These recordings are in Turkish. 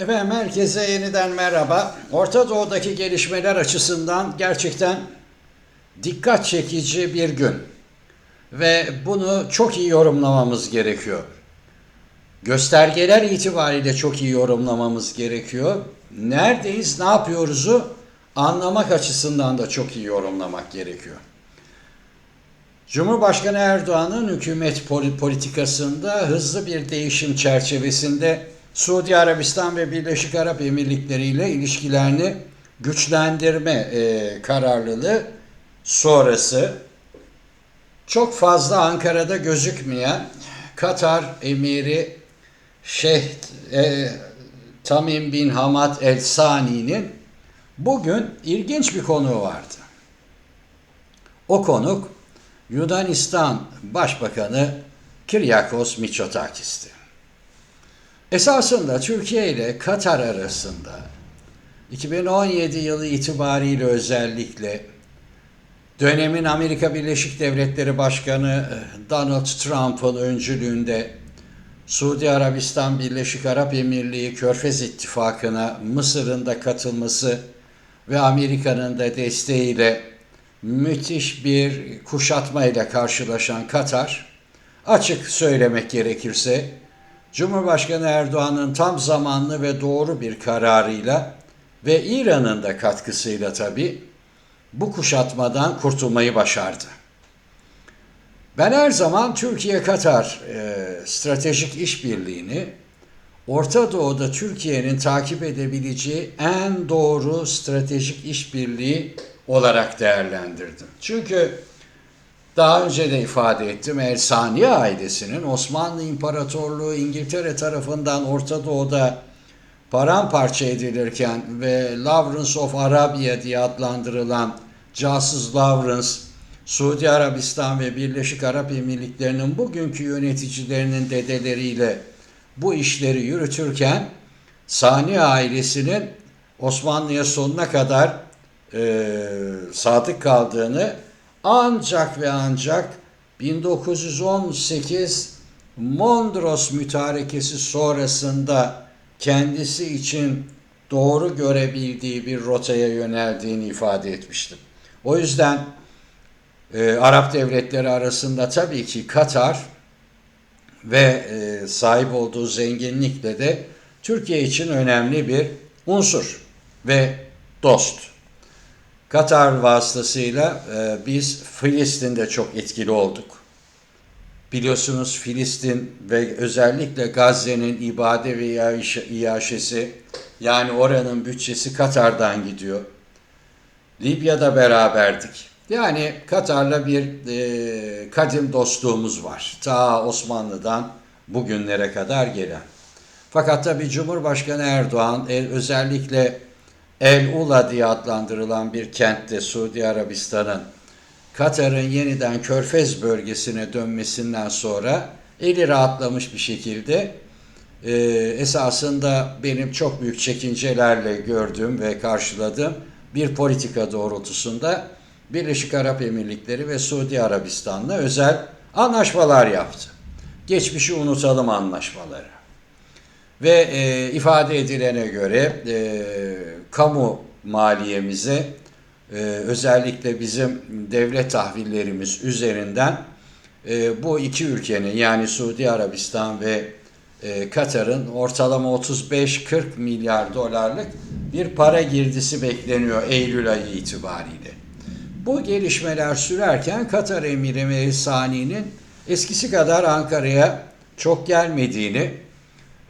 Efendim herkese yeniden merhaba. Orta Doğu'daki gelişmeler açısından gerçekten dikkat çekici bir gün. Ve bunu çok iyi yorumlamamız gerekiyor. Göstergeler itibariyle çok iyi yorumlamamız gerekiyor. Neredeyiz, ne yapıyoruzu anlamak açısından da çok iyi yorumlamak gerekiyor. Cumhurbaşkanı Erdoğan'ın hükümet poli- politikasında hızlı bir değişim çerçevesinde Suudi Arabistan ve Birleşik Arap Emirlikleri ile ilişkilerini güçlendirme e, kararlılığı sonrası çok fazla Ankara'da gözükmeyen Katar emiri Şeyh e, Tamim bin Hamad El Sani'nin bugün ilginç bir konuğu vardı. O konuk Yunanistan Başbakanı Kiryakos Mitsotakis'ti. Esasında Türkiye ile Katar arasında 2017 yılı itibariyle özellikle dönemin Amerika Birleşik Devletleri Başkanı eh, Donald Trump'ın öncülüğünde Suudi Arabistan Birleşik Arap Emirliği Körfez İttifakı'na Mısır'ın da katılması ve Amerika'nın da desteğiyle müthiş bir kuşatmayla karşılaşan Katar, açık söylemek gerekirse Cumhurbaşkanı Erdoğan'ın tam zamanlı ve doğru bir kararıyla ve İran'ın da katkısıyla tabii bu kuşatmadan kurtulmayı başardı. Ben her zaman Türkiye-Katar e, stratejik işbirliğini Orta Doğu'da Türkiye'nin takip edebileceği en doğru stratejik işbirliği olarak değerlendirdim. Çünkü daha önce de ifade ettim El Saniye ailesinin Osmanlı İmparatorluğu İngiltere tarafından Orta Doğu'da paramparça edilirken ve Lawrence of Arabia diye adlandırılan casus Lawrence Suudi Arabistan ve Birleşik Arap Emirlikleri'nin bugünkü yöneticilerinin dedeleriyle bu işleri yürütürken Sani ailesinin Osmanlı'ya sonuna kadar e, sadık kaldığını ancak ve ancak 1918 Mondros mütarekesi sonrasında kendisi için doğru görebildiği bir rotaya yöneldiğini ifade etmiştim. O yüzden e, Arap devletleri arasında tabii ki Katar ve e, sahip olduğu zenginlikle de Türkiye için önemli bir unsur ve dost. Katar vasıtasıyla e, biz Filistin'de çok etkili olduk. Biliyorsunuz Filistin ve özellikle Gazze'nin ibade ve iaşe- iaşesi yani oranın bütçesi Katar'dan gidiyor. Libya'da beraberdik. Yani Katar'la bir e, kadim dostluğumuz var. Ta Osmanlı'dan bugünlere kadar gelen. Fakat tabi Cumhurbaşkanı Erdoğan e, özellikle El Ula diye adlandırılan bir kentte Suudi Arabistan'ın Katar'ın yeniden Körfez bölgesine dönmesinden sonra eli rahatlamış bir şekilde e, esasında benim çok büyük çekincelerle gördüğüm ve karşıladığım bir politika doğrultusunda Birleşik Arap Emirlikleri ve Suudi Arabistan'la özel anlaşmalar yaptı. Geçmişi unutalım anlaşmaları. Ve e, ifade edilene göre e, kamu maliyemize e, özellikle bizim devlet tahvillerimiz üzerinden e, bu iki ülkenin yani Suudi Arabistan ve e, Katar'ın ortalama 35-40 milyar dolarlık bir para girdisi bekleniyor Eylül ayı itibariyle. Bu gelişmeler sürerken Katar Emiri Mehdi Sani'nin eskisi kadar Ankara'ya çok gelmediğini,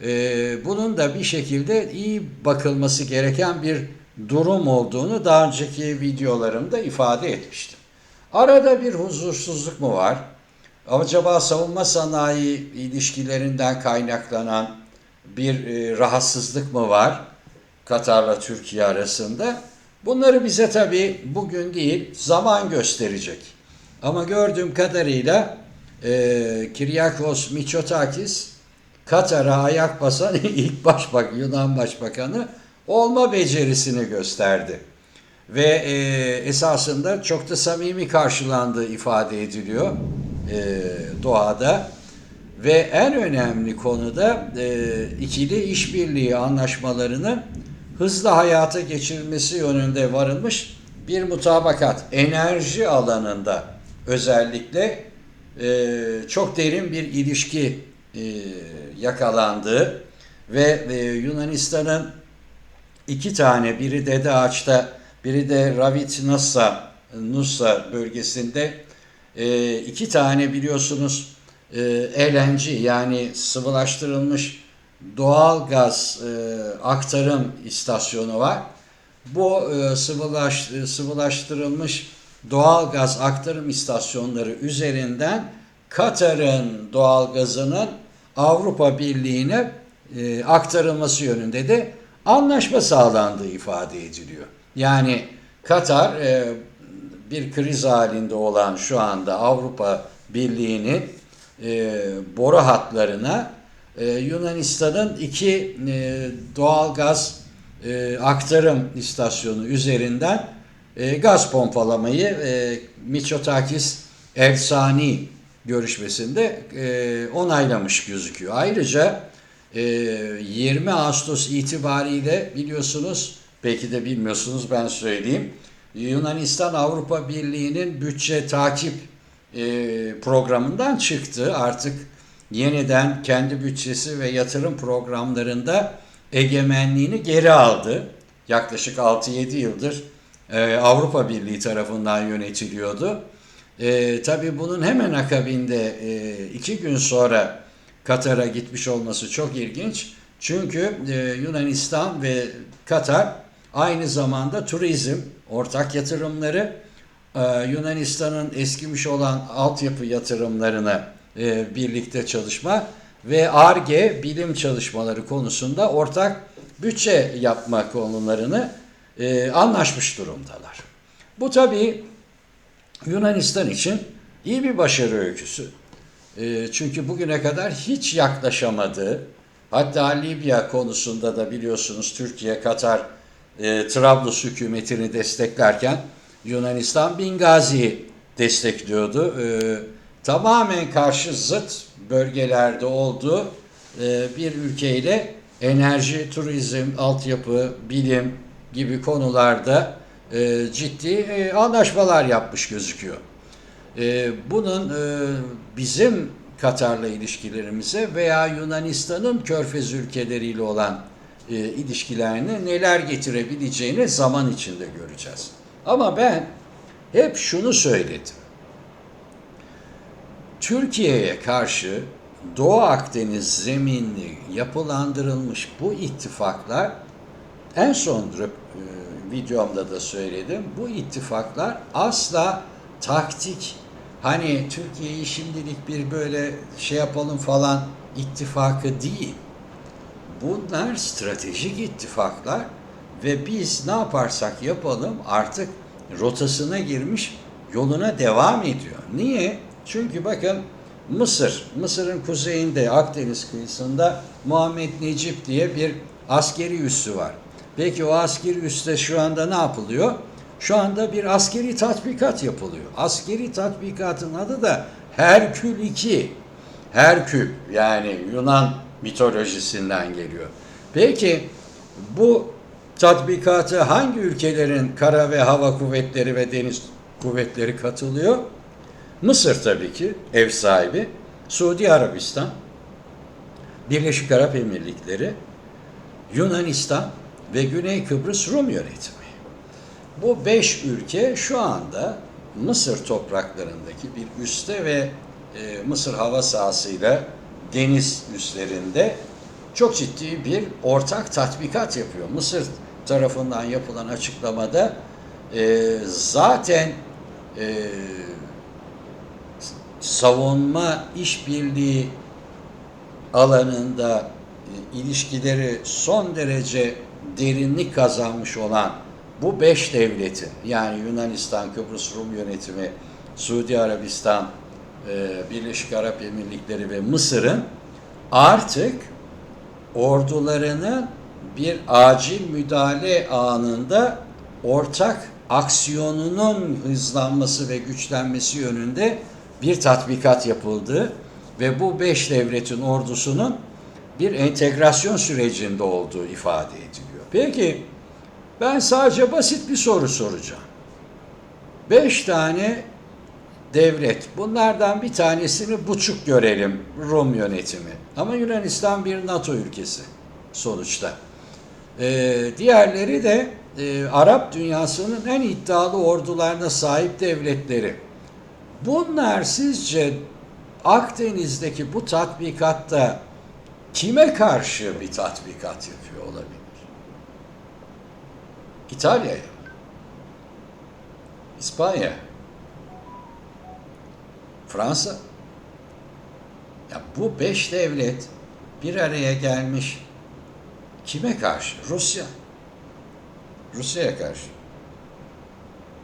e, bunun da bir şekilde iyi bakılması gereken bir durum olduğunu daha önceki videolarımda ifade etmiştim. Arada bir huzursuzluk mu var? Acaba savunma sanayi ilişkilerinden kaynaklanan bir e, rahatsızlık mı var Katar'la Türkiye arasında? Bunları bize tabii bugün değil zaman gösterecek. Ama gördüğüm kadarıyla e, Kiryakos Mitsotakis Katar'a ayak basan ilk başbak Yunan Başbakanı olma becerisini gösterdi. Ve e, esasında çok da samimi karşılandığı ifade ediliyor e, doğada. ve en önemli konuda e, ikili işbirliği anlaşmalarının hızlı hayata geçirilmesi yönünde varılmış bir mutabakat. Enerji alanında özellikle e, çok derin bir ilişki e, yakalandığı ve e, Yunanistan'ın iki tane biri Dede Ağaç'ta biri de Ravit Nassa Nusa bölgesinde e, iki tane biliyorsunuz e, LNG yani sıvılaştırılmış doğal gaz e, aktarım istasyonu var. Bu e, sıvılaş, e, sıvılaştırılmış doğal gaz aktarım istasyonları üzerinden Katar'ın doğal gazının Avrupa Birliği'ne e, aktarılması yönünde de anlaşma sağlandığı ifade ediliyor. Yani Katar e, bir kriz halinde olan şu anda Avrupa Birliği'nin e, boru hatlarına e, Yunanistan'ın iki e, doğal gaz e, aktarım istasyonu üzerinden e, gaz pompalamayı e, Mitsotakis Ersani görüşmesinde e, onaylamış gözüküyor. Ayrıca e, 20 Ağustos itibariyle biliyorsunuz, belki de bilmiyorsunuz ben söyleyeyim, Yunanistan Avrupa Birliği'nin bütçe takip e, programından çıktı. Artık yeniden kendi bütçesi ve yatırım programlarında egemenliğini geri aldı. Yaklaşık 6-7 yıldır e, Avrupa Birliği tarafından yönetiliyordu. E, tabii bunun hemen akabinde e, iki gün sonra Katar'a gitmiş olması çok ilginç. Çünkü e, Yunanistan ve Katar aynı zamanda turizm, ortak yatırımları, e, Yunanistan'ın eskimiş olan altyapı yatırımlarına e, birlikte çalışma ve ARGE bilim çalışmaları konusunda ortak bütçe yapma konularını e, anlaşmış durumdalar. Bu tabii Yunanistan için iyi bir başarı öyküsü. E, çünkü bugüne kadar hiç yaklaşamadığı, hatta Libya konusunda da biliyorsunuz Türkiye, Katar, e, Trablus hükümetini desteklerken Yunanistan Bingazi'yi destekliyordu. E, tamamen karşı zıt bölgelerde olduğu e, bir ülkeyle enerji, turizm, altyapı, bilim gibi konularda e, ciddi e, anlaşmalar yapmış gözüküyor. E, bunun e, bizim Katar'la ilişkilerimize veya Yunanistan'ın körfez ülkeleriyle olan e, ilişkilerine neler getirebileceğini zaman içinde göreceğiz. Ama ben hep şunu söyledim. Türkiye'ye karşı Doğu Akdeniz zeminli yapılandırılmış bu ittifaklar en son e, videomda da söyledim. Bu ittifaklar asla taktik hani Türkiye'yi şimdilik bir böyle şey yapalım falan ittifakı değil. Bunlar stratejik ittifaklar ve biz ne yaparsak yapalım artık rotasına girmiş yoluna devam ediyor. Niye? Çünkü bakın Mısır, Mısır'ın kuzeyinde Akdeniz kıyısında Muhammed Necip diye bir askeri üssü var. Peki o askeri üste şu anda ne yapılıyor? Şu anda bir askeri tatbikat yapılıyor. Askeri tatbikatın adı da Herkül 2. Herkül yani Yunan mitolojisinden geliyor. Peki bu tatbikatı hangi ülkelerin kara ve hava kuvvetleri ve deniz kuvvetleri katılıyor? Mısır tabii ki ev sahibi, Suudi Arabistan, Birleşik Arap Emirlikleri, Yunanistan ve Güney Kıbrıs Rum yönetimi. Bu beş ülke şu anda Mısır topraklarındaki bir üste ve e, Mısır hava sahasıyla deniz üslerinde çok ciddi bir ortak tatbikat yapıyor. Mısır tarafından yapılan açıklamada e, zaten e, savunma işbirliği alanında e, ilişkileri son derece derinlik kazanmış olan bu beş devletin yani Yunanistan, Kıbrıs Rum yönetimi, Suudi Arabistan, e, Birleşik Arap Emirlikleri ve Mısır'ın artık ordularının bir acil müdahale anında ortak aksiyonunun hızlanması ve güçlenmesi yönünde bir tatbikat yapıldı ve bu beş devletin ordusunun bir entegrasyon sürecinde olduğu ifade ediliyor. Peki ben sadece basit bir soru soracağım. Beş tane devlet. Bunlardan bir tanesini buçuk görelim Rum yönetimi. Ama Yunanistan bir NATO ülkesi sonuçta. Ee, diğerleri de e, Arap dünyasının en iddialı ordularına sahip devletleri. Bunlar sizce Akdeniz'deki bu tatbikatta kime karşı bir tatbikat yapıyor olabilir? İtalya'ya? İspanya? Fransa? Ya bu beş devlet bir araya gelmiş kime karşı? Rusya. Rusya'ya karşı.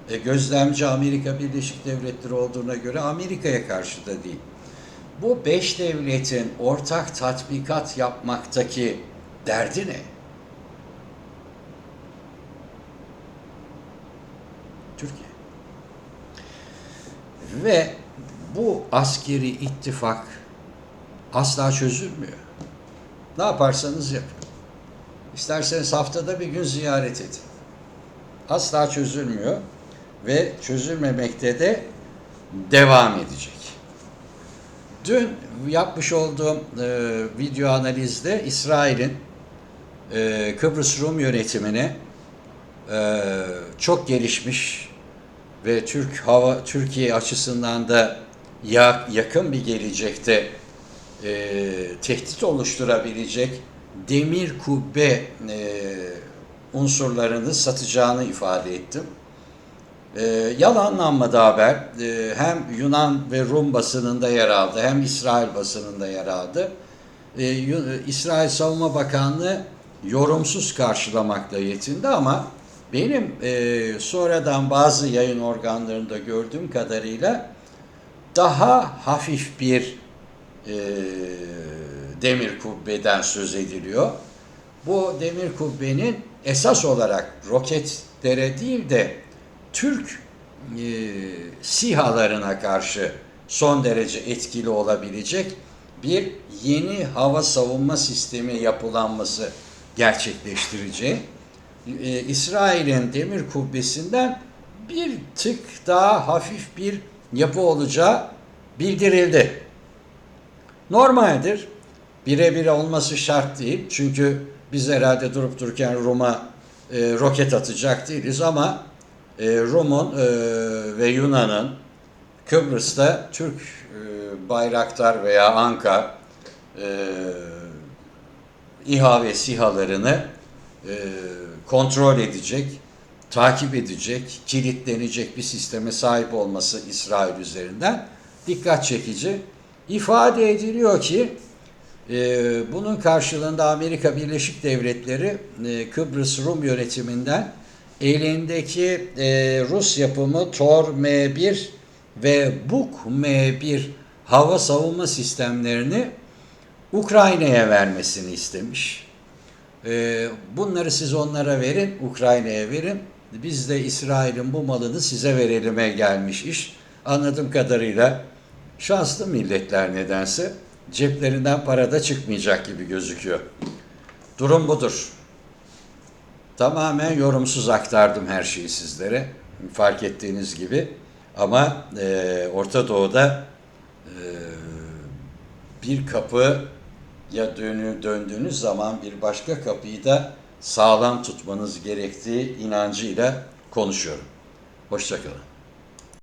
E, gözlemci Amerika Birleşik Devletleri olduğuna göre Amerika'ya karşı da değil. Bu beş devletin ortak tatbikat yapmaktaki derdi ne? Türkiye. Ve bu askeri ittifak asla çözülmüyor. Ne yaparsanız yapın. İsterseniz haftada bir gün ziyaret edin. Asla çözülmüyor ve çözülmemekte de devam edecek. Dün yapmış olduğum e, video analizde İsrail'in e, Kıbrıs Rum yönetimine e, çok gelişmiş ve Türk hava Türkiye açısından da ya, yakın bir gelecekte e, tehdit oluşturabilecek demir kubbe e, unsurlarını satacağını ifade ettim. E, yalanlanmadı haber. E, hem Yunan ve Rum basınında yer aldı, hem İsrail basınında yer aldı. E, İsrail Savunma Bakanlığı yorumsuz karşılamakla yetindi ama benim e, sonradan bazı yayın organlarında gördüğüm kadarıyla daha hafif bir e, demir kubbeden söz ediliyor. Bu demir kubbenin esas olarak roketlere değil de Türk e, SİHA'larına karşı son derece etkili olabilecek bir yeni hava savunma sistemi yapılanması gerçekleştireceği. E, İsrail'in demir kubbesinden bir tık daha hafif bir yapı olacağı bildirildi. Normaldir. Birebir olması şart değil. Çünkü biz herhalde durup dururken Rum'a e, roket atacak değiliz ama e, Rum'un e, ve Yunan'ın Kıbrıs'ta Türk e, Bayraktar veya Anka e, İHA ve SİHA'larını e, kontrol edecek, takip edecek, kilitlenecek bir sisteme sahip olması İsrail üzerinden dikkat çekici. İfade ediliyor ki e, bunun karşılığında Amerika Birleşik Devletleri e, Kıbrıs Rum yönetiminden elindeki e, Rus yapımı Tor M1 ve Buk M1 hava savunma sistemlerini Ukrayna'ya vermesini istemiş. E, bunları siz onlara verin, Ukrayna'ya verin. Biz de İsrail'in bu malını size verelim'e gelmiş iş. Anladığım kadarıyla şanslı milletler nedense ceplerinden para da çıkmayacak gibi gözüküyor. Durum budur. Tamamen yorumsuz aktardım her şeyi sizlere. Fark ettiğiniz gibi. Ama e, Orta Doğu'da e, bir kapı ya dönü, döndüğünüz zaman bir başka kapıyı da sağlam tutmanız gerektiği inancıyla konuşuyorum. Hoşçakalın.